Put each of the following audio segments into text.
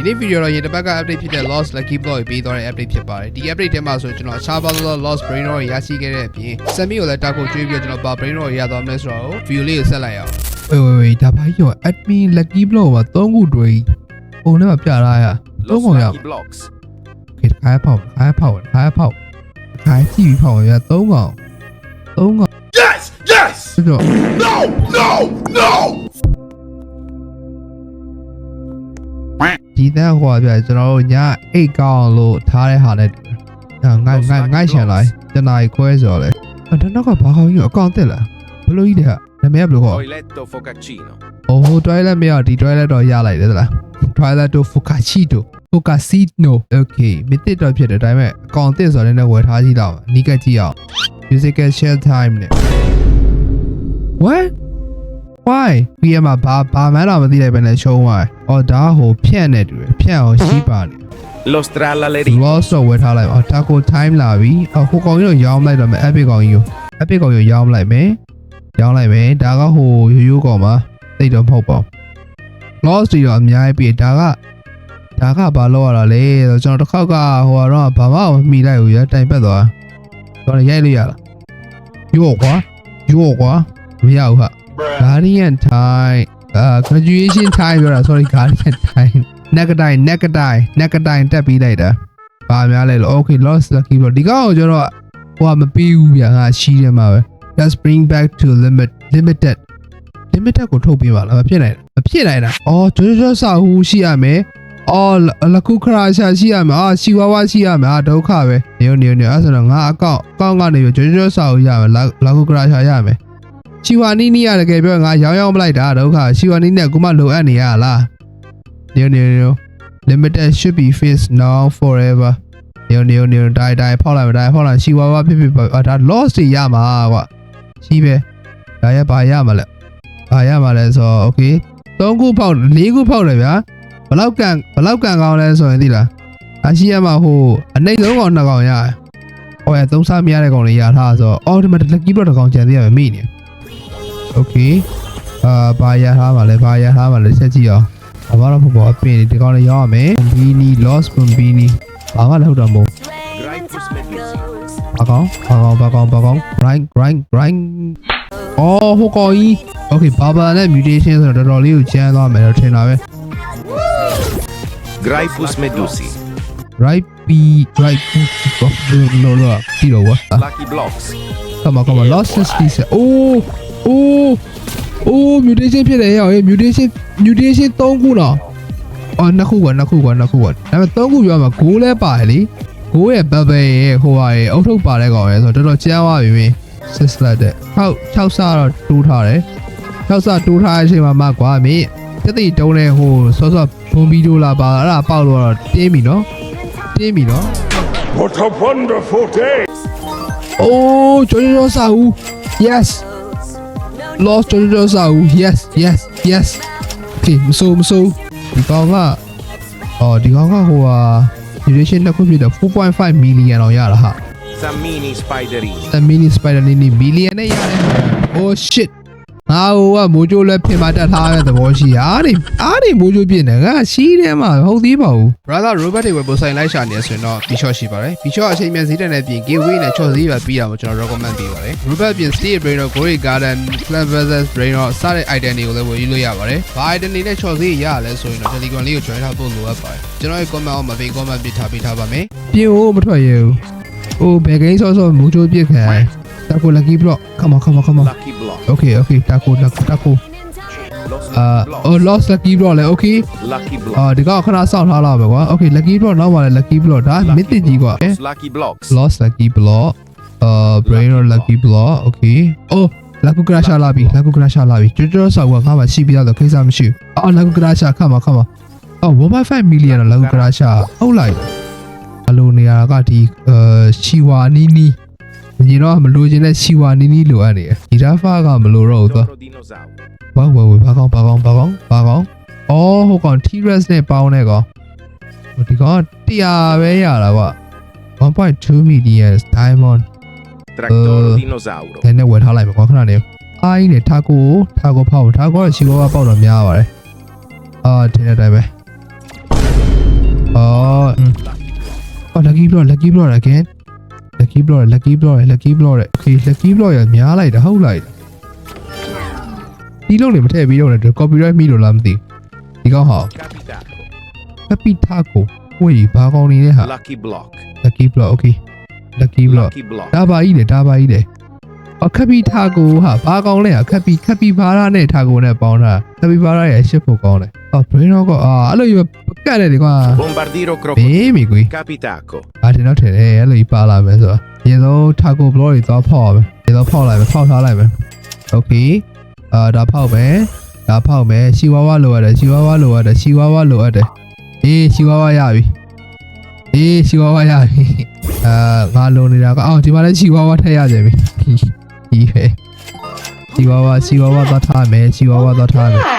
ဒီနေ့ဗီဒီယိုတော့ရင်တစ်ပတ်က update ဖြစ်တဲ့ lost lucky block ကိုပေးသွားတဲ့ update ဖြစ်ပါတယ်ဒီ update ထဲမှာဆိုကျွန်တော်အခြားဘာလို့ lost brain rot ရရှိခဲ့တဲ့အပြင် semi ကိုလည်းတောက်ကိုကျွေးပြီးတော့ကျွန်တော်ဘာ brain rot ရသွားမလဲဆိုတော့ view လေးကိုဆက်လိုက်အောင်ဝေးဝေးဝေးဒါဘာကြီးရော admin lucky block မှာ3ခုတွေ့ပုံထဲမှာပြထားရ Los Toma ya. Lucky Blocks. ခေတခါဖောက်ခါဖောက်ခါဖောက်ခါကြည့်ပြီးဖောက်ရ3កောင်3កောင် Yes! Yes! ဆိုတော့ No! No! No! ဒီတန်းဟိုပြကျွန်တော်တို့ညအိတ်ကောင်းလို့ထားတဲ့ဟာနဲ့ငါငါငါငါရှင်လိုက်တနားခွဲဆိုတော့လေအဲ့ဒါနောက်ကဘာကောင်းကြီးအကောင့်တက်လားဘလို့ကြီးတဲ့ဟာနာမည်ကဘလို့ခေါ် Toiletto Focaccino. အိုးဟို toilet မရဒီ toilet တော့ရလိုက်တယ်သလား toilet to focacito focacino okay မစ်တစ်တော့ဖြစ်တယ်ဒါပေမဲ့အကောင့်တက်ဆိုတော့လည်းဝယ်ထားကြည့်တော့နီးကပ်ကြည့်အောင် musical share time နဲ့ what why ပြီးရမှာဘာဘာမှန်းတော့မသိလိုက်ပဲနဲ့ရှုံးသွားတယ်အော်ဒါဟိုဖြန့်နေတူတယ်ဖြန့်အောင်ရှိပါနေ Lo Strallalerino. loss တော့ဝယ်ထားလိုက်ပါ taco time လာပြီအော်ဟိုကောင်ကြီးတော့ရောင်းလိုက်တော့မယ် epic ကောင်ကြီးကို epic ကောင်ကြီးကိုရောင်းလိုက်မယ်ရောင်းလိုက်မယ်ဒါကဟိုရိုးရိုးကောင်ပါသိတော့မဟုတ်ပါဘူး loss တွေတော့အများကြီးပြီဒါကဒါကဘာလို့ရတာလဲဆိုတော့ကျွန်တော်တစ်ခေါက်ကဟိုကတော့ဘာမှမမိလိုက်ဘူးရတိုင်ပတ်သွားတော့ရိုက်လို့ရလားယောကွာယောကွာမရဘူးဟာ Guardian time အာ graduation time ပြောတာ sorry Guardian time နက်ကတိုင်နက်ကတိုင်နက်ကတိုင်တက်ပြီးလိုက်တာဘာများလဲလို့ okay lost lucky ပေါ့ဒီကောင်ကိုကျွန်တော်ဟိုကမပြီးဘူးဗျာငါရှိတယ်မှာပဲ let's bring back to limit limited limited ကိုထုတ်ပေးပါလားမဖြစ်နိုင်ဘူးမဖြစ်နိုင်တာအော်ကျွတ်ကျွတ်စာဟူရှိရမယ်အော်လကုခရာရှာရှိရမယ်အာရှီဝါဝါရှိရမယ်အာဒုက္ခပဲနေနေနေအဲ့ဆိုတော့ငါအကောင့်အကောင့်ကနေပြီးကျွတ်ကျွတ်စာဟူရမယ်လကုခရာရှာရမယ် ချီဝါနီနီရတကယ်ပြောရင်ငါရောင်းရောင်းမလိုက်တာဒုက္ခချီဝါနီနဲ့ကိုမလိုအပ်နေရလားနေနေနေ limited should be fixed now forever နေနေနေတိုင်တိုင်ဖောက်လိုက်မတိုင်ဖောက်လိုက်ချီဝါဝါဖြစ်ဖြစ်ပါဒါ loss တွေရမှာကွာရှိပဲဒါရပါရမှာလဲဘာရမှာလဲဆိုတော့ okay 3ခုဖောက်4ခုဖောက်တယ်ဗျာဘလောက်ကန်ဘလောက်ကန်ကောင်းလဲဆိုရင်သိလားအရှိရမှာဟိုအနှိမ့်ဆုံးကောင်နှစ်ကောင်ရတယ်ဟိုရသုံးစားမရတဲ့ကောင်လေးရထားဆိုတော့အော်ဒီမှာ lucky block တစ်ကောင်ကျန်သေးရမယ်မိနေ โอเคအာဘာရထားပါလဲဘာရထားပါလဲဆက်ကြည့်အောင်ဘာမှတော့မပေါ်အပင်ဒီကောင်လေးရောက်ရမယ် Bombini Lost Bombini ဘာမှလည်းဟုတ်တော့မဟုတ် Gripus Medusi. ဘာကောင်ဘာကောင်ဘာကောင်ဘာကောင် grind grind grind အော်ဟိုကောင်ကြီး okay ဘာဘာနဲ့ mutation ဆိုတော့တော်တော်လေးကိုကျန်းသွားမယ်တော့ထင်တာပဲ Gripus Medusi. right b right no no ပြီးတော့ဝါ Lucky Blocks. come on come on lost 60 oh oh oh mutation ဖြစ်တယ်ဟဲ့ဟဲ့ mutation mutation 3ခုတော့အော်နှစ်ခုကနှစ်ခုကနှစ်ခုကဒါပေမဲ့3ခုပြောမှာဂိုးလဲပါတယ်လေဂိုးရဲ့ဘဘယ်ရဲ့ဟိုဟာရဲ့အုတ်ထုတ်ပါတဲ့ကောင်ရဲ့ဆိုတော့တော်တော်ကျန်းသွားပြီမင်း six လက်တဲ့ဟောက်6ဆတော့တိုးထားတယ်6ဆတိုးထားတဲ့အချိန်မှာမှကွာမင်းတတိတုံးတဲ့ဟိုစောစောဘုံဘီဒိုလာပါအဲ့ဒါပေါက်လို့တော့တင်းပြီနော်တင်းပြီနော် What a wonderful day! Oh, Jojo Sahu. Yes. Lost Jojo Sahu. Yes, yes, yes. Okay, မဆိုးမဆိုးဒီကောင်ကအော်ဒီကောင်ကဟိုဟာ duration တစ်ခုဖြစ်တဲ့4.5 million တော့ရတာဟာ Zammini Spiderini. a mini spider နေနေ million နဲ့ရတယ် Oh shit ငါဟိုကမိုးကြိုးလဲပြင်မတက်ထားတဲ့သဘောရှိရအားနေအားနေမိုးကြိုးပြင်တယ်ငါရှိတယ်မှာဟုတ်သေးပါဘူး brother robot တွေပဲပို့ဆိုင်လိုက်ရှာနေရဆိုရင်တော့ B-shot ရှိပါတယ် B-shot အချိန်မြန်စည်းတဲ့နဲ့ပြင် giveaway နဲ့ချော်စည်းပဲပြီးတာကိုကျွန်တော် recommend ပေးပါတယ် robot ပြင် steel brain တော့ gory garden plant versus brain တော့စတဲ့ item တွေကိုလည်းဝယ်ယူလို့ရပါတယ်ဘာ item တွေနဲ့ချော်စည်းရရလဲဆိုရင်တော့ telegram လေးကို join ထားဖို့လိုအပ်ပါတယ်ကျွန်တော်ရဲ့ comment အောက်မှာပေး comment ပြထားပေးထားပါမယ်ပြင်ဖို့မထွက်ရဘူးအိုးဘယ်ကိန်းဆော့ဆော့မိုးကြိုးပြစ်ခံတာကို lucky block come on come on come on Lucky Block. Okay okay တာကိုတာကိုတာကို Lost အာ Lucky Blocks. oh lost lucky block လဲ okay Lucky အာ Block. ဒီကောင်ခဏစောင့်ထားလာပဲကွာ okay lucky block နောက်ပါလဲ lucky block ဒါ Lucky mythic ကြီးကွာ Blocks. Lucky Blocks. lost lucky block အာ brain or lucky block okay oh လာကူကရာရှာလာပြီလာကူကရာရှာလာပြီကျွတ်ကျွတ်ဆောက်ကငါမှရှိပြီးတော့ခိစ္စမရှိဘူးအော်လာကူကရာရှာခါမခါမအော်1.5 million လာကူကရာရှာဟုတ်လိုက်အလိုနေရာကဒီအဲချီဝါနီနီ ညီတော့မလိုချင်တဲ့ချီဝါနီနီလိုအပ်နေတယ်ဒီဒါဖာကမလိုတော့ဘူးသွား Loro Dinosauro. ဘာဝဝဘာကောင်ဘာကောင်ဘာကောင်ဘာကောင်အော်ဟိုကောင် T-Rex နဲ့ပေါင်းတဲ့ကောင်ဟိုဒီကောင်က100ပဲရတာကွာ1.2 million diamond Tractoro Uh, Dinosauro. နည်းနည်းဝယ်ထားလိုက်ပါကွာခဏနေအိုင်းနဲ့ထားကိုထားကိုဖောက်ထားကိုကချီဝါပေါက်တော့များပါတယ်အာတင်တဲ့အတိုင်းပဲအော်အော် lucky block lucky block again lucky block lucky block lucky block okay lucky block ရများလိုက်တာဟုတ်လိုက်ဒီလုံးနေမထည့်ပြီးတော့လည်း copyright မိလို့လားမသိဒီကောင်းဟာ Capitaco. happy taco ဝေးဘာကောင်းနေလဲဟာ Lucky block. lucky block okay lucky block Lucky block. ဒါပါကြီးလေဒါပါကြီးလေအခက်ပီထာကိုဟာဘာကောင်းလဲအခက်ပီခက်ပီဘာရာနဲ့ထာကိုနဲ့ပေါင်းတာခက်ပီဘာရာရဲ့ရှစ်ဖို့ကောင်းတယ်အော် brain rock ကအာအဲ့လိုကြီး ကတ်တယ်ဒီကွာ Bombardiro ဘေး crocodilo. မိကွေ Capitaco. အားတင်တော့ထင်တယ်အဲ့လိုကြီးပါလာမယ်ဆိုတော့ရေဆုံးထာကိုဘလော့တွေသွားဖောက်အောင်ရေဆုံးဖောက်လိုက်မယ်ဖောက်ထားလိုက်မယ်โอเคအာဒါဖောက်မယ်ဒါဖောက်မယ်ရှီဝါဝါလိုရတယ်ရှီဝါဝါလိုရတယ်ရှီဝါဝါလိုရတယ်အေးရှီဝါဝါရပြီအေးရှီဝါဝါရပြီအာငါလုံနေတာကအော်ဒီမှာလည်းရှီဝါဝါထည့်ရကြပြီဒီပဲရှီဝါဝါရှီဝါဝါသွားထားမယ်ရှီဝါဝါသွားထားမယ် What is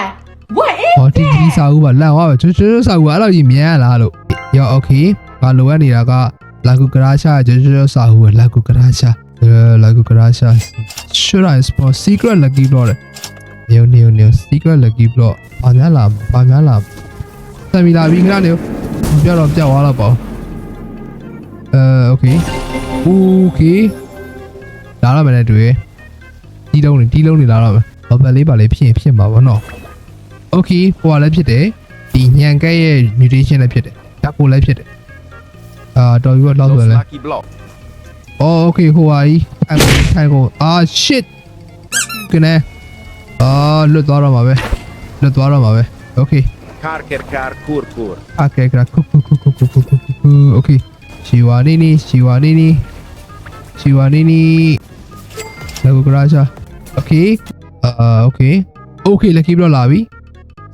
ဟောဒီဒီစာအုပ်ကလန့်သွားပဲကျွတ်ကျွတ်စာအုပ်ကအဲ့လိုကြီးမြန်ရလားလို့ရောโอเคငါလိုအပ်နေတာကလာကူကရာရှာကျွတ်ကျွတ်စာအုပ်ကလာကူကရာရှာအဲလာကူကရာရှာ should I spot secret lucky block နေနေနေ secret lucky block ဘာများလားဘာများလားစမီလာပြီးခဏနေပြောတော့ပြောက်သွားတော့ပေါ့အဲโอเคโอเคလာတော့မယ်နဲ့တွေ့ဒီလုံးနေဒီလုံးနေလာတော့မယ်ဘာပဲလေးပါလေးဖြစ်ရင်ဖြစ်မှာပေါ့နော် ။ Okay ဟိုကလည်းဖြစ်တယ်။ဒီညံကဲရဲ့ mutation လည်းဖြစ်တယ်။ဓာတ်ကိုလည်းဖြစ်တယ်။အာတော်ပြီးတော့လောက်ဆိုလဲ။ Oh okay ဟိုဟာကြီးအမ်ထိုင်ကိုအာ shit ကနေအာလွတ်သွားတော့မှာပဲ။လွတ်သွားတော့မှာပဲ။ Okay Karker kar kur kur. Okay, kar kur kur kur kur kur kur kur. Okay. Shiwa ni ni, Shiwa ni ni. Shiwa ni ni. Lagu karacha. Okay. Uh okay. Okay, lucky block လာပြီ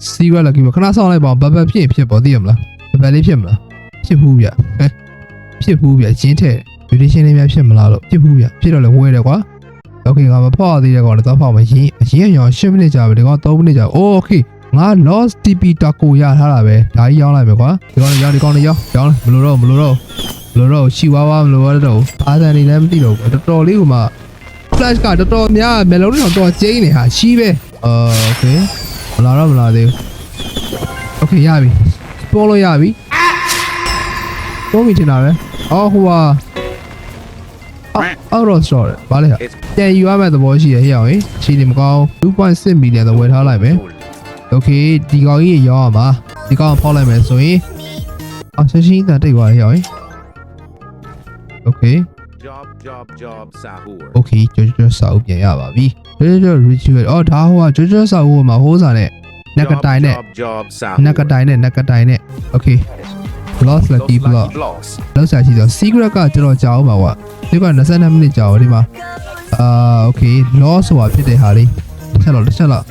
secret lucky မှာခဏဆောင်လိုက်ပါဘဘဖြစ်ဖြစ်ပေါ့သိရမလားဘဘလေးဖြစ်မလားဖြစ်ဘူးဗျဟမ်ဖြစ်ဘူးဗျရင်းထက် mutation လေးများဖြစ်မလားလို့ဖြစ်ဘူးဗျဖြစ်တော့လည်းဝဲတယ်ကွာ okay ငါမဖောက်သေးတဲ့ကောင်လည်းသွားဖောက်မရင်းရင်းရောင်10မိနစ်ကြာပြီဒီကောင်3မိနစ်ကြာ okay ငါ lost tp တာကိုရထားတာပဲဒါကြီးရောင်းလိုက်မယ်ကွာဒီကောင်ရောင်းဒီကောင်ရောင်းရောင်းမလို့တော့မလို့တော့မလို့တော့ရှီဝါဝါမလို့တော့အာသန်နေလည်းမသိတော့ဘူးတော်တော်လေးကမှ flash ကတော်တော်များမျက်လုံးတွေတော့တော်ကျိန်းနေဟာရှိပဲအာ okay မလာတော့မလာသေးဘူးโอเคရပြီပို့လို့ရပြီပို့မိချင်တာပဲအော်ဟိုဟာအော်တော့ store ဗာလေဟာ It's ပြန်ယူရမယ့်သဘောရှိရဟဲ့အောင်ဟင်ချီနေမကောင်း2.6 million တော့ဝယ်ထားလိုက်မယ် full. โอเคဒီကောင်ကြီးရောင်းရမှာဒီကောင်ဖောက်လိုက်မယ်ဆိုရင်အော်ဆက်ရှင်းတန်တိတ်သွားရောင်းโอเค Job job job စာဟုတ် Okay ကြောကြောကြောစာအုပ်ပြန်ရပါပြီကြောကြောကြော ritual အော်ဒါဟိုကကြောကြောစာအုပ်မှာဟိုးစာနဲ့နက်ကတိုင်နဲ့ job စာနက်ကတိုင်နဲ့နက်ကတိုင်နဲ့ Okay block lucky block လောက်စာရှိတော့ secret ကကျွန်တော်ကြာအောင်ပါကွာဒီက22မိနစ်ကြာအောင်ဒီမှာအာ okay loss ဆိုတာဖြစ်တဲ့ဟာလေးတစ်ချက်လောက်တစ်ချက်လောက်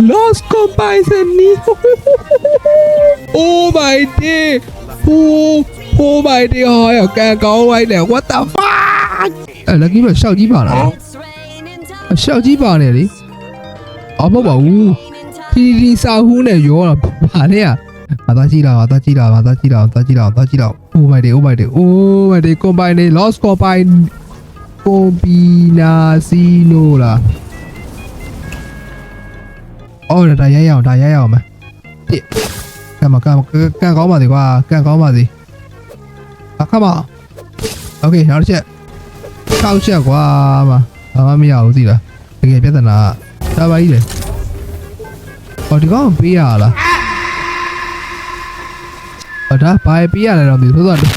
Los combines and oh my dear. Oh, oh my dear. Hỏi ở ca có quay. What the fuck? Ở là kiếm được sao chỉ bảo này. Sao chỉ bảo này đi. Ở bảo bảo. Thì sao hú này vô là bà đấy à. ငါသားကြည့်လာငါသားကြည့်လာငါသားကြည့်လာငါသားကြည့်လာငါသားကြည့်လာ Oh my dear, oh my dear, oh my dear. combine lost combine combinasino လား အော်ဒါရရအောင်ဒါရရအောင်မယ်ပြစ်ကမကမကန်ကောင်းပါစေကွာကန်ကောင်းပါစေအခါမโอเคနောက်တစ်ချက်၆ချက်ကွာမဘာမှမရဘူးသိလားတကယ်ပြဿနာဒါပါကြီးလေအော်ဒီကောင်ပေးရလားအော်ဒါဘာပေးရလဲတော့မသိဘူးဆိုတော့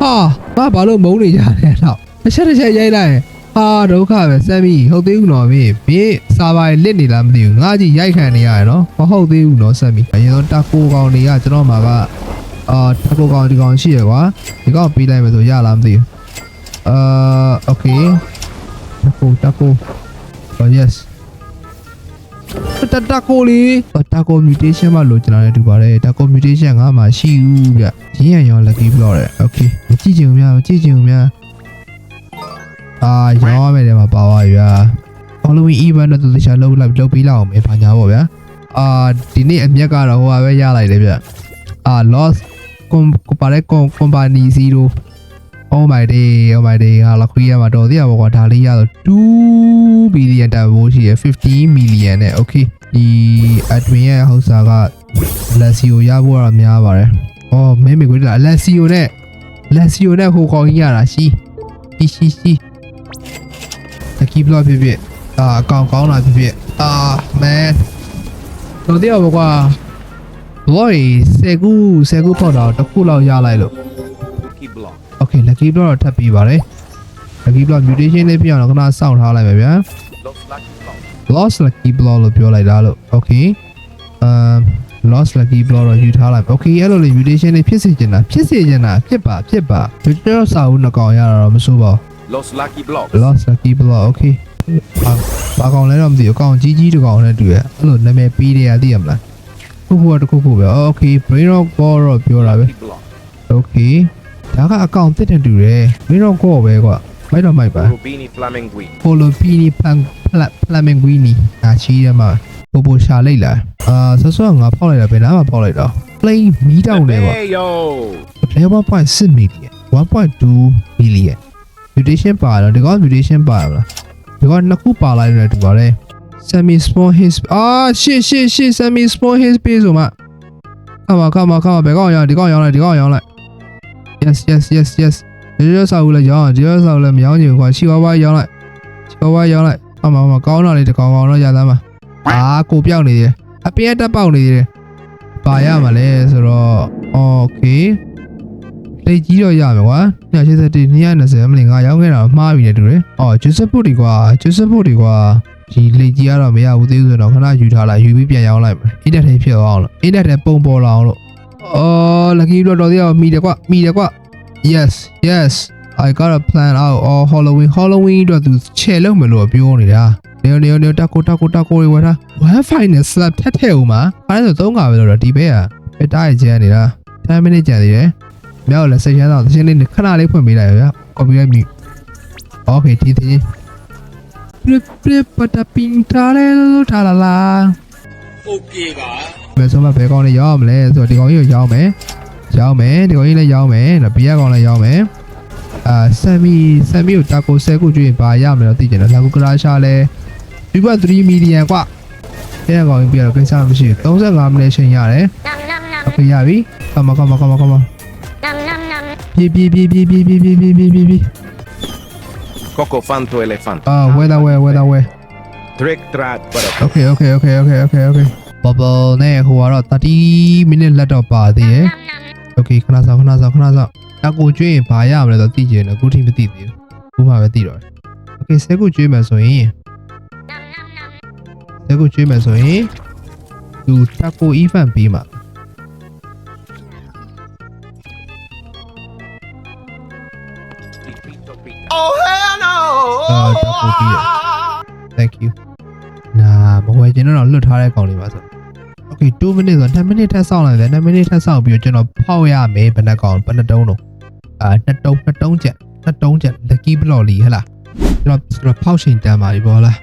ဟာဘာဘာလို့မုန်းနေကြလဲတော့တစ်ချက်တစ်ချက်ရိုက်လိုက်ရင် ဟာဒုက္ခပဲစမ်းပြီဟုတ်သေးဘူးနော်မင်းမင်းစာပါလစ်နေလားမသိဘူးငါကြီးရိုက်ခံနေရတယ်နော်မဟုတ်သေးဘူးနော်စမ်းပြီအရင်ဆုံးတာကိုကောင်တွေကကျွန်တော်မှာကအာတာကိုကောင်ဒီကောင်ရှိရကွာဒီကောင်ပေးလိုက်မယ်ဆိုရလားမသိဘူးအာโอเคတာကိုတာကို oh yes တတကိုလီတာကို mutation မှာလိုချင်တာလည်းတူပါတယ်တာကို mutation ငါမှရှိဘူးဗျရင်းရရော lucky block တယ် okay မကြည့်ချင်ဘူးဗျမကြည့်ချင်ဘူးဗျ အာရောင်းရမယ်တဲ့မှာပါပါဗျာ Halloween event တော့တခြားလုပ်လိုက်လုပ်ပြီးလောက်အောင်ပဲဘာညာပေါ့ဗျာအာဒီနေ့အမြက်ကတော့ဟိုပါပဲရလိုက်တယ်ဗျာအာ loss com ပါတဲ့ company 0 Oh my day oh my day ဟာလခွေးရမှာတော်သေးရပါကွာဒါလေးရတော့2 billion တန်ဖိုးရှိရ15 million နဲ့ okay ဒီ admin ရဲ့ဟောက်စာက Alessio ရဖို့ကတော့များပါတယ်။အော်မင်းမေကိုလာ Alessio နဲ့ Alessio နဲ့ဟိုကောင်ကြီးရတာရှိရှိရှိရှိ တကီဘလော့ဖြစ်ဖြစ်အာအကောင်ကောင်းလာဖြစ်ဖြစ်အာ man တော်သေးရပါကွာဘော်ရီ10ခု10ခုပေါက်တော့တစ်ခုလောက်ရလိုက်လို့ Key block. Okay lucky block တော့ထပ်ပြီးပါတယ် lucky block mutation လေးပြအောင်တော့ခဏစောင့်ထားလိုက်မယ်ဗျာ Lost lucky block. lost lucky block လို့ပြောလိုက်တာလို့ okay um lost lucky block တော့ယူထားလိုက် okay အဲ့လိုလေ mutation လေးဖြစ်စေချင်တာဖြစ်စေချင်တာဖြစ်ပါဖြစ်ပါဒီတော့စာအုပ်နှစ်ကောင်ရတာတော့မဆိုးပါဘူး Lost lucky block. lost lucky block okay ဘာဘာကောင်လဲတော့မသိဘူးအကောင်ကြီးကြီးတစ်ကောင်နဲ့တူရအဲ့လိုနာမည်ပေးတယ်ရသိရမလားခုခုကတစ်ခုခုပဲ okay brain rock ball တော့ပြောတာပဲ Lucky block. okay ဒါကအကောင်တစ်တင်တူတယ် brain rock ကိုပဲကွာမိုက်တော့မိုက်ပါ Rubini flamingui. Polopini Flaminguini အာချီးရမှာပိုပိုရှာလိုက်လာအာဆော့ဆော့ငါဖောက်လိုက်တာဘယ်နားမှာဖောက်လိုက်တော့ plain မီးတောင်တယ်ပေါ့ Hey yo. level 1.6 million 1.2 million mutation ပါတော့ဒီကောင် mutation ပါမလားဒီကောင်နှစ်ခုပါလိုက်တယ်တူပါတယ် semi small his အာ shit shit shit semi small his base ဆိုမှခမခမခမဘယ်ကောင်ရောင်းဒီကောင်ရောင်းလိုက်ဒီကောင်ရောင်းလိုက် yes yes yes yes ဒီရောစာဦးလည်းရောင်းဒီရောစာဦးလည်းမရောင်းချင်ဘူးကွာချီဝါဝါရောင်းလိုက်ချီဝါဝါရောင်းလိုက်အမမကောင်းတာလေးတစ်ကောင်ကောင်တော့ရသားမှာအာကိုပြောက်နေတယ်အပြည့်တက်ပေါက်နေတယ်ပါရမှာလဲဆိုတော့ okay လေကြီးတော့ရမယ်ကွာ287 220မလင်ငါရောင်းခဲ့တာမှားပြီလေတူတယ်အော်ဂျူဆက်ဖို့ဒီကွာဂျူဆက်ဖို့ဒီကွာဒီလေကြီးကတော့မရဘူးသေးဘူးဆိုတော့ခဏယူထားလိုက်ယူပြီးပြန်ရောင်းလိုက်မယ်အင်တက်ထဲဖြစ်အောင်လို့အင်တက်ထဲပုံပေါ်လာအောင်လို့အော်လက်ကီတော့တော်သေးအောင်မိတယ်ကွာမိတယ်ကွာ yes yes i got a plan out or halloween halloween တော့သူချဲလုံးမလို့ပြောနေတာနေနေနေတကိုတကိုတကိုဝယ်တာ one final slap ထက်ထဲဦးမှာအဲ့ဒါဆိုသုံးကပဲလို့တော့ဒီဘက်ကပဲတားရကျန်းနေတာ10 minute ကျန်သေးတယ် မြောက်လက်ဆက်ချမ်းတော့သင်းလေးခဏလေးဖွင့်ပေးလိုက်ရဗျ copyright mute okay ဒီသင်း flip flip ပတာပင်ထားလေလို့ထားလာလာ okay ပါ ဘယ်ဆိုမှဘယ်ကောင်လေးရောင်းမလဲဆိုတော့ဒီကောင်ကြီးကိုရောင်းမယ်ရောင်းမယ်ဒီကောင်ကြီးလည်းရောင်းမယ်နော်ဘီယာကောင်လည်းရောင်းမယ်အာဆမ်မီဆမ်မီကိုတာကိုဆဲခုကျွေးရင်ဘာရမလဲတော့သိကြတယ်လာကူကရာရှာလဲဒီဘက်3 million กว่าအဲ့ကောင်ကြီးပြတော့ကိစ္စမရှိဘူး35မိနစ်ချိန်ရတယ် Nom nom nom โอเคရပြီကမကမကမကမ nom nom nom ပြေးပြေးပြေးပြေးပြေးပြေးပြေးပြေးပြေးပြေးပြေး Coco fanto elefante. အာဝဲတာဝဲဝဲတာဝဲ Trick track para โอเคโอเคโอเคโอเคโอเคโอเคဘဘနဲ့ဟိုကတော့30မိနစ်လက်တော့ပါသေးတယ် nom nom โอเคခဏစောင့်ခဏစောင့်ခဏစောင့်အကူကျွေးရင်ဘာရမလဲတော့သိကြတယ်အခုထိမသိသေးဘူးခုမှပဲသိတော့တယ်โอเคဆဲကူကျွေးမယ်ဆိုရင် nom nom nom ဆဲကူကျွေးမယ်ဆိုရင်သူတက်ကို event ပေးမှာ Pipito pica. အာတက်ကိုပေးရ thank you နာမဝယ်ချင်တော့လွတ်ထားတဲ့ကောင်လေးပါဆို okay 2 minutes ဆို2 minutes ထပ်စောင့်လိုက်တယ်2 minutes ထပ်စောင့်ပြီးတော့ကျွန်တော်ဖောက်ရမယ်ဘယ်နှကောင်ဘယ်နှတုံးတော့အာနှစ်တုံးနှစ်တုံးချက်နှစ်တုံးချက် lucky block လေးဟဟလားကျွန်တော်ကျွန်တော်ဖောက်ရှင်တန်းပါပြီဘောလား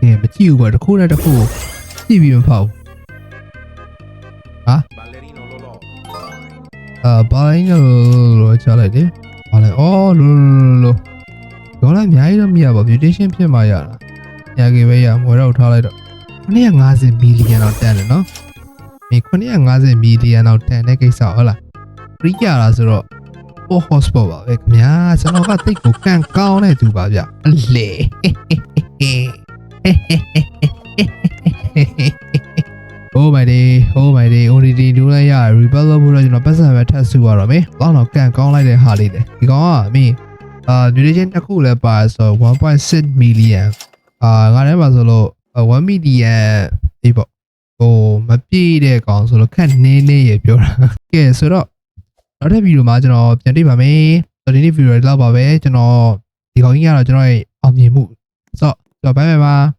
ကဲမကြည့်ဘူးကွာတစ်ခုနဲ့တစ်ခုကြည့်ပြီးမဖောက်ဘူး Ballerino Lolo. အာဘိုင်းလို့ချလိုက်တယ် ဘာလဲအော်လိုလိုလိုဒေါ်လာအများကြီးတော့မရပါဘူး mutation ဖြစ်မှရတာညာကြီးပဲရမွေတော့ထားလိုက်တော့950 million တော့တန်တယ်နော်ဒီ950 million တော့တန်တဲ့ကိစ္စဟုတ်လားပြရတာဆိုတော့ for hotspot ပါပဲခင်ဗျာကျွန်တော်ကတိတ်ကိုကန်ကောင်းတဲ့သူပါဗျအလေ Oh my day oh my day ODD ဒူးလိုက်ရ rebel လို့ဖို့တော့ကျွန်တော်ပတ်စံပဲထပ်စုရတော့မယ်။လောက်တော့ကန်ကောင်းလိုက်တဲ့ဟာလေးတယ်။ဒီကောင်ကအမင်းအာ duration တစ်ခုလည်းပါဆို1.6 million အာငါလည်းပါဆိုလို့1 million ဒီပေါ့ဟိုမပြည့်တဲ့ကောင်ဆိုလို့ခက်နေနေရပြောတာ။ကဲဆိုတော့နောက်တဲ့ဗီဒီယိုမှာကျွန်တော်ပြန်တွေ့ပါမယ်။ဒီနေ့ဗီဒီယိုတော့ပါပဲကျွန်တော်ဒီကောင်ကြီးကတော့ကျွန်တော်ရဲ့အောင်မြင်မှုဆိုတော့ကျွန်တော်ဘိုင်ဘိုင်ပါ